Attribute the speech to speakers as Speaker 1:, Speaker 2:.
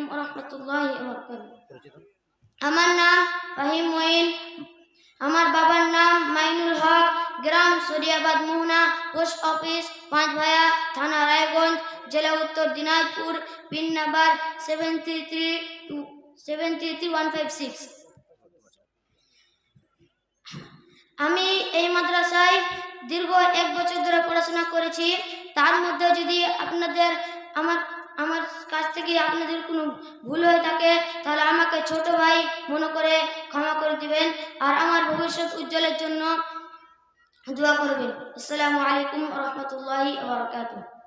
Speaker 1: আলাইকুম রহমতুল্লাহি আমার নাম ফাহিম মঈন আমার বাবার নাম মাইনুল হক গ্রাম সরিয়াবাদ মোহনা পোস্ট অফিস পাঁচভায়া থানা রায়গঞ্জ জেলা Uttar Dinajpur pin number seven three three two seven three three one five six আমি এই মাদ্রাসায় দীর্ঘ এক বছর ধরে পড়াশোনা করেছি। তার মধ্যে যদি আপনাদের আমার আমার কাছ থেকে আপনাদের কোনো ভুল হয়ে থাকে, তাহলে আমাকে ছোট ভাই মনে করে ক্ষমা করে দিবেন আর আমার ভবিষ্যৎ উজ্জ্বলের জন্য দোয়া করবেন। আসসালামু আলাইকুম রহমতুল্লাহি বারকাতুহ।